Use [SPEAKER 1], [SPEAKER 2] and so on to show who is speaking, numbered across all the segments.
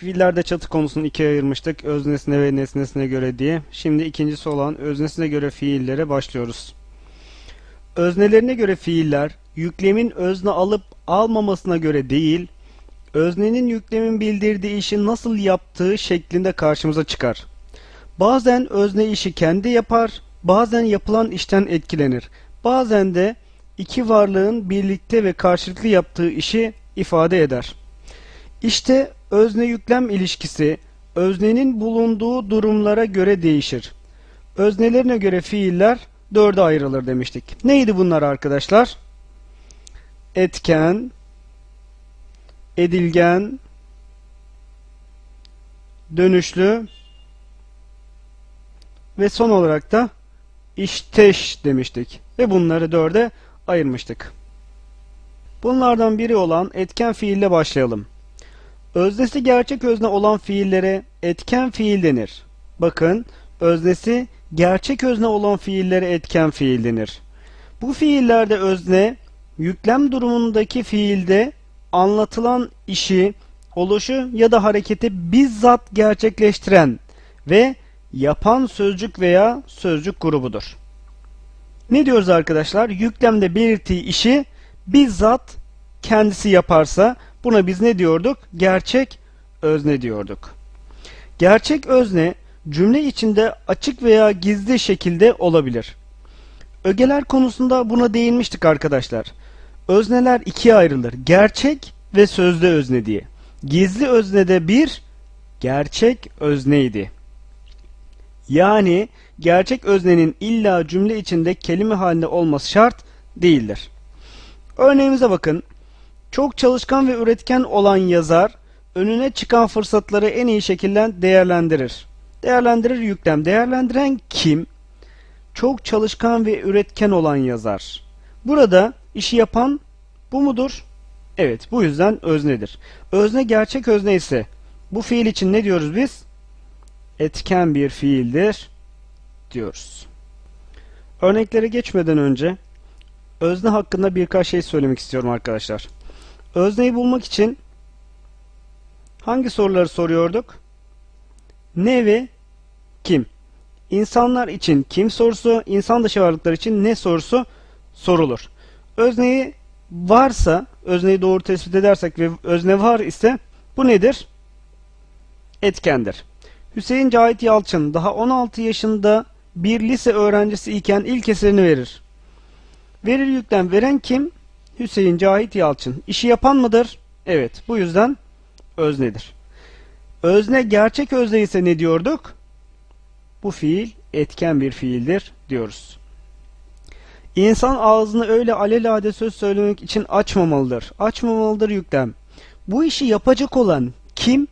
[SPEAKER 1] Fiillerde çatı konusunu ikiye ayırmıştık. Öznesine ve nesnesine göre diye. Şimdi ikincisi olan öznesine göre fiillere başlıyoruz. Öznelerine göre fiiller yüklemin özne alıp almamasına göre değil, öznenin yüklemin bildirdiği işi nasıl yaptığı şeklinde karşımıza çıkar. Bazen özne işi kendi yapar, bazen yapılan işten etkilenir. Bazen de iki varlığın birlikte ve karşılıklı yaptığı işi ifade eder. İşte özne yüklem ilişkisi öznenin bulunduğu durumlara göre değişir. Öznelerine göre fiiller dörde ayrılır demiştik. Neydi bunlar arkadaşlar? Etken, edilgen, dönüşlü ve son olarak da işteş demiştik. Ve bunları dörde ayırmıştık. Bunlardan biri olan etken fiille başlayalım. Öznesi gerçek özne olan fiillere etken fiil denir. Bakın, öznesi gerçek özne olan fiillere etken fiil denir. Bu fiillerde özne, yüklem durumundaki fiilde anlatılan işi, oluşu ya da hareketi bizzat gerçekleştiren ve yapan sözcük veya sözcük grubudur. Ne diyoruz arkadaşlar? Yüklemde belirttiği işi bizzat kendisi yaparsa buna biz ne diyorduk? Gerçek özne diyorduk. Gerçek özne cümle içinde açık veya gizli şekilde olabilir. Ögeler konusunda buna değinmiştik arkadaşlar. Özneler ikiye ayrılır. Gerçek ve sözde özne diye. Gizli öznede bir gerçek özneydi. Yani gerçek öznenin illa cümle içinde kelime halinde olması şart değildir. Örneğimize bakın. Çok çalışkan ve üretken olan yazar önüne çıkan fırsatları en iyi şekilde değerlendirir. Değerlendirir yüklem. Değerlendiren kim? Çok çalışkan ve üretken olan yazar. Burada işi yapan bu mudur? Evet, bu yüzden öznedir. Özne gerçek özne ise bu fiil için ne diyoruz biz? Etken bir fiildir diyoruz. Örneklere geçmeden önce özne hakkında birkaç şey söylemek istiyorum arkadaşlar. Özneyi bulmak için hangi soruları soruyorduk? Ne ve kim? İnsanlar için kim sorusu, insan dışı varlıklar için ne sorusu sorulur. Özneyi varsa, özneyi doğru tespit edersek ve özne var ise bu nedir? Etkendir. Hüseyin Cahit Yalçın daha 16 yaşında bir lise öğrencisi iken ilk eserini verir. Verir yüklem veren kim? Hüseyin Cahit Yalçın. İşi yapan mıdır? Evet. Bu yüzden öznedir. Özne gerçek özne ise ne diyorduk? Bu fiil etken bir fiildir diyoruz. İnsan ağzını öyle alelade söz söylemek için açmamalıdır. Açmamalıdır yüklem. Bu işi yapacak olan kim?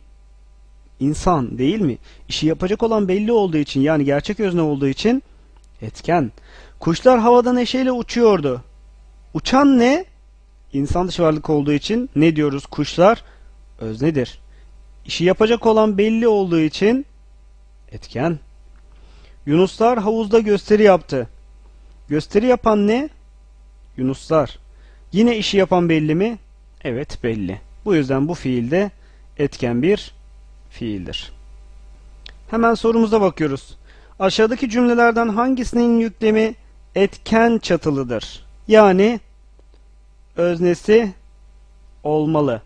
[SPEAKER 1] İnsan değil mi? İşi yapacak olan belli olduğu için yani gerçek özne olduğu için etken. Kuşlar havada neşeyle uçuyordu. Uçan ne? İnsan dışı varlık olduğu için ne diyoruz? Kuşlar öznedir. İşi yapacak olan belli olduğu için etken. Yunuslar havuzda gösteri yaptı. Gösteri yapan ne? Yunuslar. Yine işi yapan belli mi? Evet belli. Bu yüzden bu fiilde etken bir fiildir. Hemen sorumuza bakıyoruz. Aşağıdaki cümlelerden hangisinin yüklemi etken çatılıdır? Yani öznesi olmalı.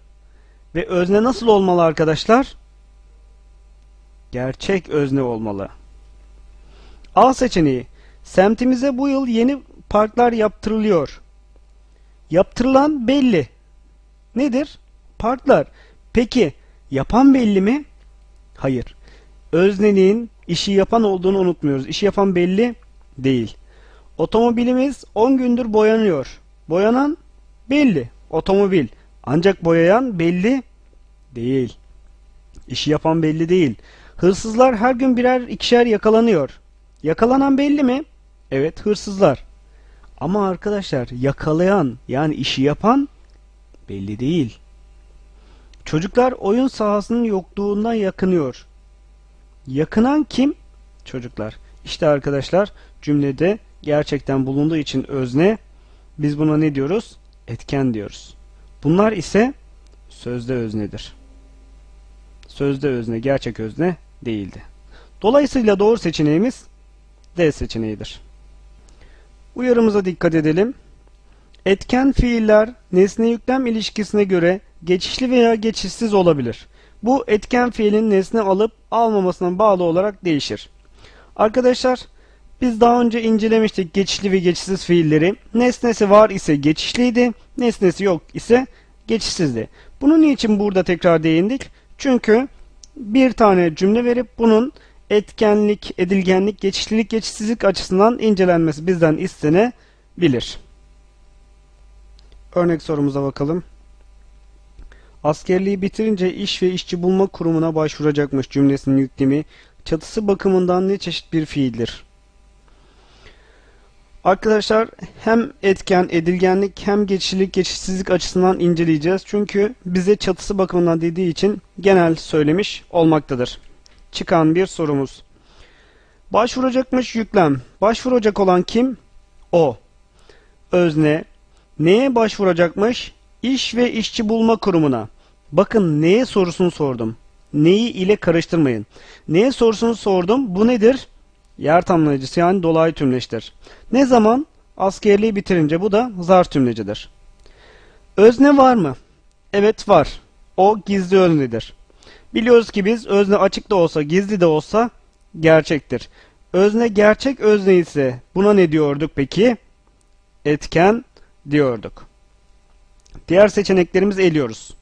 [SPEAKER 1] Ve özne nasıl olmalı arkadaşlar? Gerçek özne olmalı. A seçeneği. Semtimize bu yıl yeni parklar yaptırılıyor. Yaptırılan belli. Nedir? Parklar. Peki yapan belli mi? Hayır. Öznenin işi yapan olduğunu unutmuyoruz. İşi yapan belli değil. Otomobilimiz 10 gündür boyanıyor. Boyanan belli. Otomobil. Ancak boyayan belli değil. İşi yapan belli değil. Hırsızlar her gün birer ikişer yakalanıyor. Yakalanan belli mi? Evet hırsızlar. Ama arkadaşlar yakalayan yani işi yapan belli değil. Çocuklar oyun sahasının yokluğundan yakınıyor. Yakınan kim? Çocuklar. İşte arkadaşlar cümlede gerçekten bulunduğu için özne biz buna ne diyoruz? Etken diyoruz. Bunlar ise sözde öznedir. Sözde özne gerçek özne değildi. Dolayısıyla doğru seçeneğimiz D seçeneğidir. Uyarımıza dikkat edelim. Etken fiiller nesne yüklem ilişkisine göre geçişli veya geçişsiz olabilir. Bu etken fiilin nesne alıp almamasına bağlı olarak değişir. Arkadaşlar biz daha önce incelemiştik geçişli ve geçişsiz fiilleri. Nesnesi var ise geçişliydi, nesnesi yok ise geçişsizdi. Bunu niçin burada tekrar değindik? Çünkü bir tane cümle verip bunun etkenlik, edilgenlik, geçişlilik, geçişsizlik açısından incelenmesi bizden istenebilir. Örnek sorumuza bakalım. Askerliği bitirince iş ve işçi bulma kurumuna başvuracakmış cümlesinin yüklemi çatısı bakımından ne çeşit bir fiildir? Arkadaşlar hem etken, edilgenlik hem geçişlilik, geçişsizlik açısından inceleyeceğiz. Çünkü bize çatısı bakımından dediği için genel söylemiş olmaktadır. Çıkan bir sorumuz. Başvuracakmış yüklem. Başvuracak olan kim? O. Özne. Neye başvuracakmış? İş ve işçi bulma kurumuna. Bakın neye sorusunu sordum. Neyi ile karıştırmayın. Neye sorusunu sordum. Bu nedir? Yer tamlayıcısı yani dolaylı tümleçtir. Ne zaman? Askerliği bitirince bu da zar tümlecidir. Özne var mı? Evet var. O gizli öznedir. Biliyoruz ki biz özne açık da olsa gizli de olsa gerçektir. Özne gerçek özne ise buna ne diyorduk peki? Etken diyorduk. Diğer seçeneklerimizi eliyoruz.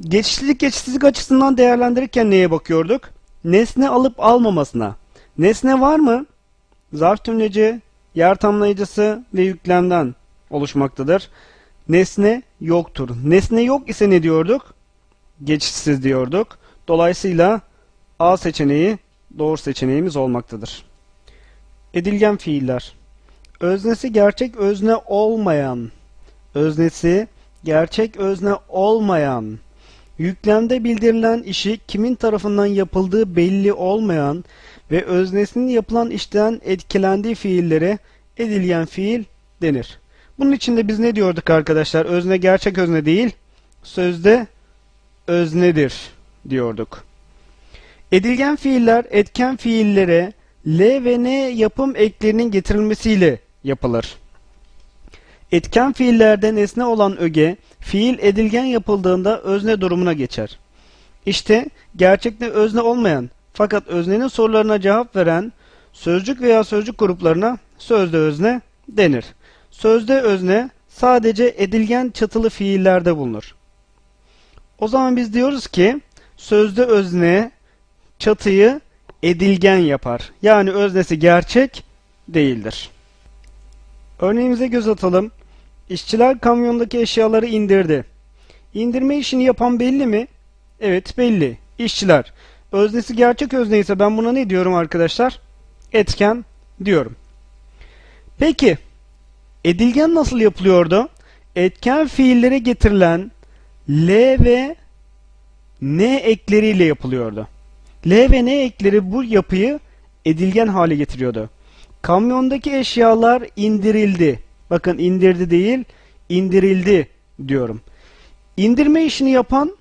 [SPEAKER 1] Geçişlilik geçişsizlik açısından değerlendirirken neye bakıyorduk? Nesne alıp almamasına. Nesne var mı? Zarf tümleci, yer tamlayıcısı ve yüklemden oluşmaktadır. Nesne yoktur. Nesne yok ise ne diyorduk? Geçişsiz diyorduk. Dolayısıyla A seçeneği doğru seçeneğimiz olmaktadır. Edilgen fiiller. Öznesi gerçek özne olmayan. Öznesi gerçek özne olmayan Yüklemde bildirilen işi kimin tarafından yapıldığı belli olmayan ve öznesinin yapılan işten etkilendiği fiillere edilgen fiil denir. Bunun için de biz ne diyorduk arkadaşlar? Özne gerçek özne değil, sözde öznedir diyorduk. Edilgen fiiller etken fiillere L ve N yapım eklerinin getirilmesiyle yapılır. Etken fiillerde nesne olan öge, fiil edilgen yapıldığında özne durumuna geçer. İşte gerçekte özne olmayan fakat öznenin sorularına cevap veren sözcük veya sözcük gruplarına sözde özne denir. Sözde özne sadece edilgen çatılı fiillerde bulunur. O zaman biz diyoruz ki sözde özne çatıyı edilgen yapar. Yani öznesi gerçek değildir. Örneğimize göz atalım. İşçiler kamyondaki eşyaları indirdi. İndirme işini yapan belli mi? Evet belli. İşçiler. Öznesi gerçek özne ise ben buna ne diyorum arkadaşlar? Etken diyorum. Peki edilgen nasıl yapılıyordu? Etken fiillere getirilen L ve N ekleriyle yapılıyordu. L ve N ekleri bu yapıyı edilgen hale getiriyordu. Kamyondaki eşyalar indirildi. Bakın indirdi değil, indirildi diyorum. İndirme işini yapan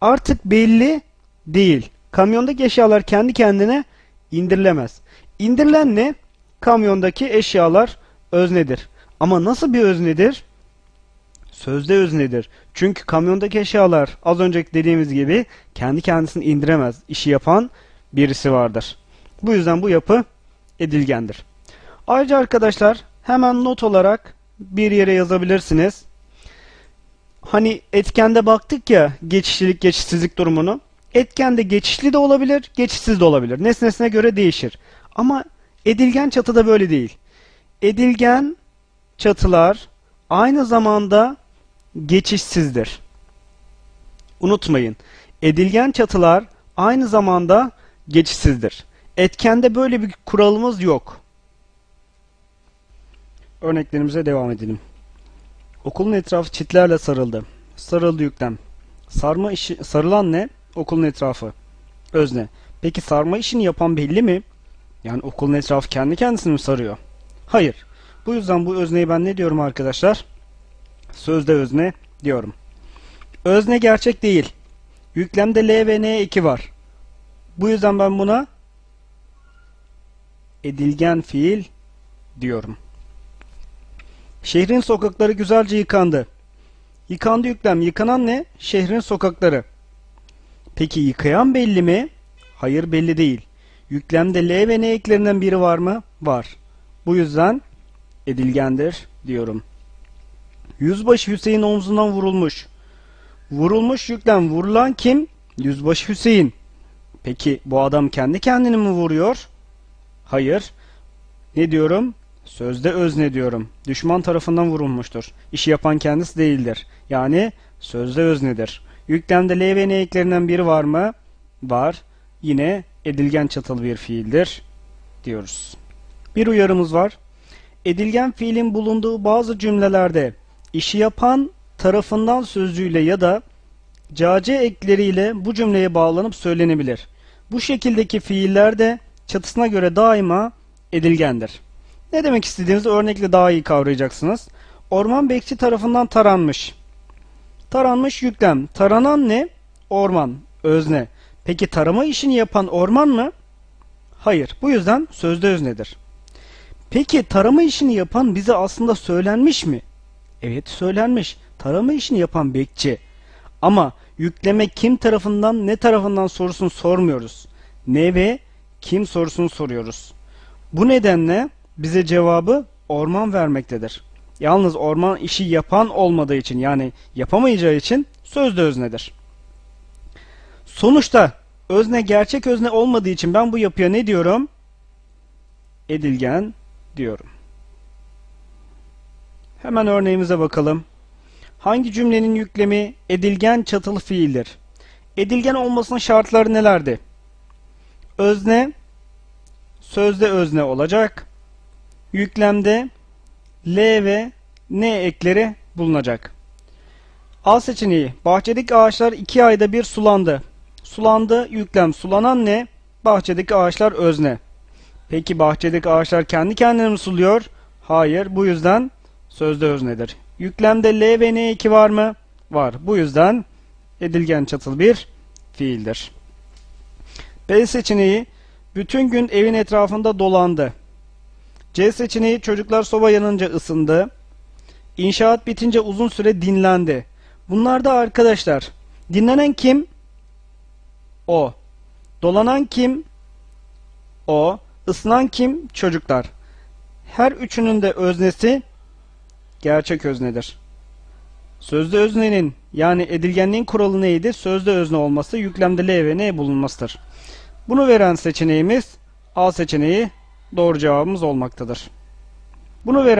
[SPEAKER 1] artık belli değil. Kamyondaki eşyalar kendi kendine indirilemez. İndirilen ne? Kamyondaki eşyalar öznedir. Ama nasıl bir öznedir? Sözde öznedir. Çünkü kamyondaki eşyalar az önceki dediğimiz gibi kendi kendisini indiremez. İşi yapan birisi vardır. Bu yüzden bu yapı edilgendir. Ayrıca arkadaşlar hemen not olarak bir yere yazabilirsiniz. Hani etkende baktık ya geçişlilik geçişsizlik durumunu. Etkende geçişli de olabilir, geçişsiz de olabilir. Nesnesine göre değişir. Ama edilgen çatıda böyle değil. Edilgen çatılar aynı zamanda geçişsizdir. Unutmayın. Edilgen çatılar aynı zamanda geçişsizdir. Etkende böyle bir kuralımız yok. Örneklerimize devam edelim. Okulun etrafı çitlerle sarıldı. Sarıldı yüklem. Sarma işi, sarılan ne? Okulun etrafı. Özne. Peki sarma işini yapan belli mi? Yani okulun etrafı kendi kendisini mi sarıyor? Hayır. Bu yüzden bu özneyi ben ne diyorum arkadaşlar? Sözde özne diyorum. Özne gerçek değil. Yüklemde L ve N eki var. Bu yüzden ben buna edilgen fiil diyorum. Şehrin sokakları güzelce yıkandı. Yıkandı yüklem. Yıkanan ne? Şehrin sokakları. Peki yıkayan belli mi? Hayır belli değil. Yüklemde L ve N eklerinden biri var mı? Var. Bu yüzden edilgendir diyorum. Yüzbaşı Hüseyin omzundan vurulmuş. Vurulmuş yüklem. Vurulan kim? Yüzbaşı Hüseyin. Peki bu adam kendi kendini mi vuruyor? Hayır. Ne diyorum? Sözde özne diyorum. Düşman tarafından vurulmuştur. İşi yapan kendisi değildir. Yani sözde öznedir. Yüklemde L ve N eklerinden biri var mı? Var. Yine edilgen çatılı bir fiildir diyoruz. Bir uyarımız var. Edilgen fiilin bulunduğu bazı cümlelerde işi yapan tarafından sözcüğüyle ya da cace ekleriyle bu cümleye bağlanıp söylenebilir. Bu şekildeki fiiller de çatısına göre daima edilgendir. Ne demek istediğimizi örnekle daha iyi kavrayacaksınız. Orman bekçi tarafından taranmış. Taranmış yüklem. Taranan ne? Orman, özne. Peki tarama işini yapan orman mı? Hayır. Bu yüzden sözde öznedir. Peki tarama işini yapan bize aslında söylenmiş mi? Evet söylenmiş. Tarama işini yapan bekçi. Ama yükleme kim tarafından ne tarafından sorusunu sormuyoruz. Ne ve kim sorusunu soruyoruz. Bu nedenle bize cevabı orman vermektedir. Yalnız orman işi yapan olmadığı için yani yapamayacağı için sözde öznedir. Sonuçta özne gerçek özne olmadığı için ben bu yapıya ne diyorum? Edilgen diyorum. Hemen örneğimize bakalım. Hangi cümlenin yüklemi edilgen çatılı fiildir? Edilgen olmasının şartları nelerdi? Özne sözde özne olacak. Yüklemde L ve N ekleri bulunacak. A seçeneği. Bahçedeki ağaçlar iki ayda bir sulandı. Sulandı yüklem. Sulanan ne? Bahçedeki ağaçlar özne. Peki bahçedeki ağaçlar kendi kendine mi suluyor? Hayır. Bu yüzden sözde öznedir. Yüklemde L ve N eki var mı? Var. Bu yüzden edilgen çatılı bir fiildir. B seçeneği. Bütün gün evin etrafında dolandı. C seçeneği çocuklar soba yanınca ısındı. İnşaat bitince uzun süre dinlendi. Bunlar da arkadaşlar. Dinlenen kim? O. Dolanan kim? O. Isınan kim? Çocuklar. Her üçünün de öznesi gerçek öznedir. Sözde öznenin yani edilgenliğin kuralı neydi? Sözde özne olması yüklemde L ve N bulunmasıdır. Bunu veren seçeneğimiz A seçeneği doğru cevabımız olmaktadır. Bunu veren